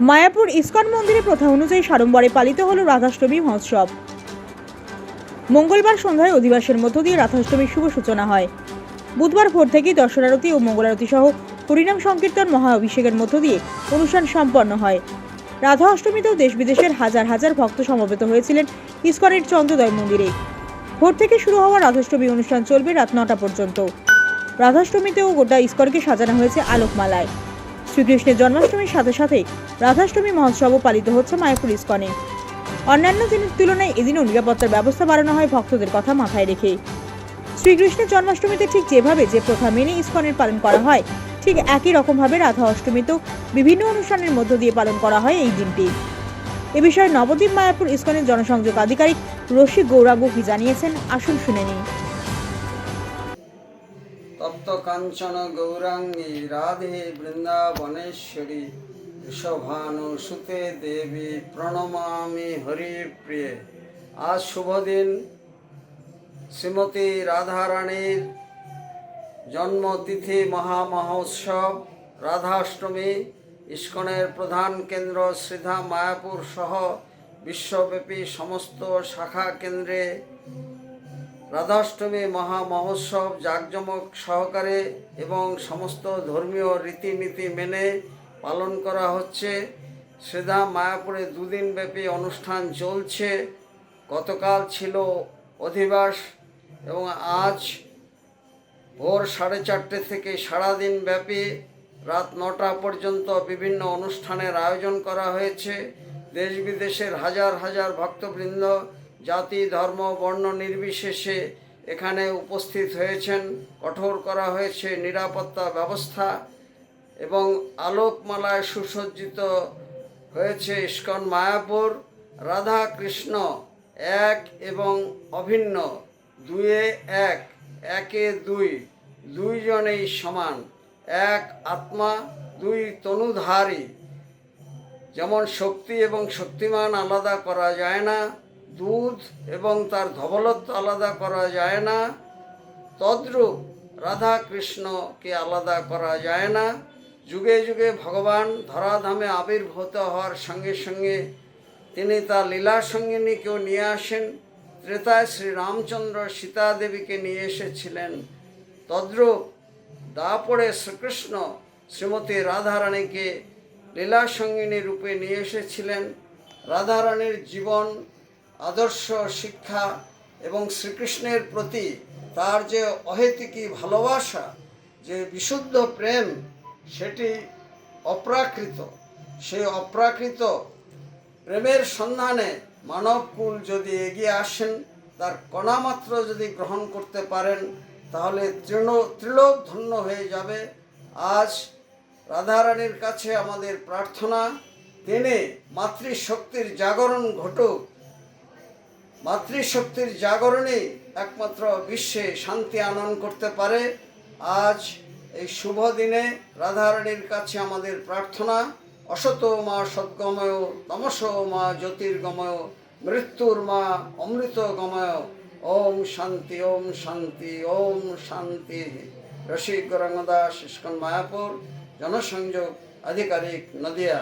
Mayapur ISKCON মন্দিরে প্রথা অনুযায়ী সাড়ম্বরে পালিত হল রাধাষ্টমী মহোৎসব। মঙ্গলবার সন্ধ্যায় অধিবাসের মধ্য দিয়ে রাধাষ্টমীর শুভ সূচনা হয়। বুধবার ভোর থেকেই দর্শনারতি ও মঙ্গলারতি সহ হরিনাম সংকীর্তন মহা অভিষেকের মধ্য দিয়ে অনুষ্ঠান সম্পন্ন হয়। রাধা অষ্টমীতেও দেশ বিদেশের হাজার হাজার ভক্ত সমবেত হয়েছিলেন ইস্কনের চন্দ্রদয় মন্দিরে। ভোর থেকে শুরু হওয়া রাধাষ্টমী অনুষ্ঠান চলবে রাত নটা পর্যন্ত। রাধাষ্টমীতেও গোটা ইস্কনকে সাজানো হয়েছে আলোকমালায়। শ্রীকৃষ্ণের জন্মাষ্টমীর সাথে সাথে রাধাষ্টমী মহোৎসবও পালিত হচ্ছে মায়াপুর ইস্কনে। অন্যান্য দিনের তুলনায় এদিনও নিরাপত্তার ব্যবস্থা বাড়ানো হয় ভক্তদের কথা মাথায় রেখে শ্রীকৃষ্ণের জন্মাষ্টমীতে ঠিক যেভাবে যে প্রথা মেনে ইস্কনের পালন করা হয়, ঠিক একই রকমভাবে রাধা অষ্টমীতেও বিভিন্ন অনুষ্ঠানের মধ্য দিয়ে পালন করা হয় এই দিনটি। এ বিষয়ে নবদ্বীপ মায়াপুর ইস্কনের জনসংযোগ আধিকারিক রশিক গৌরাবু কি জানিয়েছেন, আসুন শুনে নিন তপ্ত কাঞ্চন গৌরাঙ্গী, রাধে বৃন্দাবনেশ্বরী ঋষভানুসুতে দেবী, প্রণমামি হরিপ্রিয়ে। আজ শুভ দিন শ্রীমতী রাধারানীর জন্মতিথি মহামহোৎসব, রাধাষ্টমী, ইস্কনের প্রধান কেন্দ্র শ্রীধা মায়াপুর সহ বিশ্বব্যাপী সমস্ত শাখা কেন্দ্রে রাধাষ্টমী মহা মহোৎসব জাঁকজমক সহকারে এবং সমস্ত ধর্মীয় রীতিনীতি মেনে পালন করা হচ্ছে। শ্রীধা মায়াপুরে দুদিন ব্যাপী অনুষ্ঠান চলছে। গতকাল ছিল অধিবাস এবং আজ ভোর সাড়ে চারটে থেকে সারাদিন ব্যাপী রাত নটা পর্যন্ত বিভিন্ন অনুষ্ঠানের আয়োজন করা হয়েছে। দেশ বিদেশের হাজার হাজার ভক্তবৃন্দ জাতি, ধর্ম, বর্ণ নির্বিশেষে এখানে উপস্থিত হয়েছেন। কঠোর করা হয়েছে নিরাপত্তা ব্যবস্থা এবং আলোকমালায় সুসজ্জিত হয়েছে ইস্কন মায়াপুর রাধা কৃষ্ণ এক এবং অভিন্ন, দুয়ে এক, একে দুই, দুইজনেই সমান, এক আত্মা, দুই তনুধারী। যেমন শক্তি এবং শক্তিমান আলাদা করা যায় না দুধ এবং তার ধবলত্ব আলাদা করা যায় না। তদ্রূপ রাধা কৃষ্ণকে আলাদা করা যায় না। যুগে যুগে ভগবান ধরাধামে আবির্ভূত হওয়ার সঙ্গে সঙ্গে তিনি তার লীলা সঙ্গিনীকেও নিয়ে আসেন। ত্রেতায় শ্রী রামচন্দ্র সীতা দেবীকে নিয়ে এসেছিলেন। তদ্রূপ দাপড়ে শ্রীকৃষ্ণ শ্রীমতী রাধারানীকে লীলা সঙ্গিনী রূপে নিয়ে এসেছিলেন। রাধারানীর জীবন আদর্শ শিক্ষা এবং শ্রীকৃষ্ণের প্রতি তার যে অহেতুকী ভালোবাসা, যে বিশুদ্ধ প্রেম, সেটি অপ্রাকৃত। সেই অপ্রাকৃত প্রেমের সন্ধানে মানবকুল যদি এগিয়ে আসেন, তার কণামাত্র যদি গ্রহণ করতে পারেন, তাহলে তৃণ ত্রিলোক ধন্য হয়ে যাবে। আজ রাধারানীর কাছে আমাদের প্রার্থনা, তিনি মাতৃশক্তির জাগরণ ঘটুক। মাতৃশক্তির জাগরণে একমাত্র বিশ্বে শান্তি আনয়ন করতে পারে। আজ এই শুভ দিনে রাধারানীর কাছে আমাদের প্রার্থনা, অসত মা সদ্গময়, তমস মা জ্যোতির্গময়, মৃত্যুর মা অমৃত গময় ওম শান্তি ওম শান্তি ওম শান্তি। রসিক গৌরাঙ্গদাস ইস্কন মায়াপুর, জনসংযোগ আধিকারিক নদিয়া।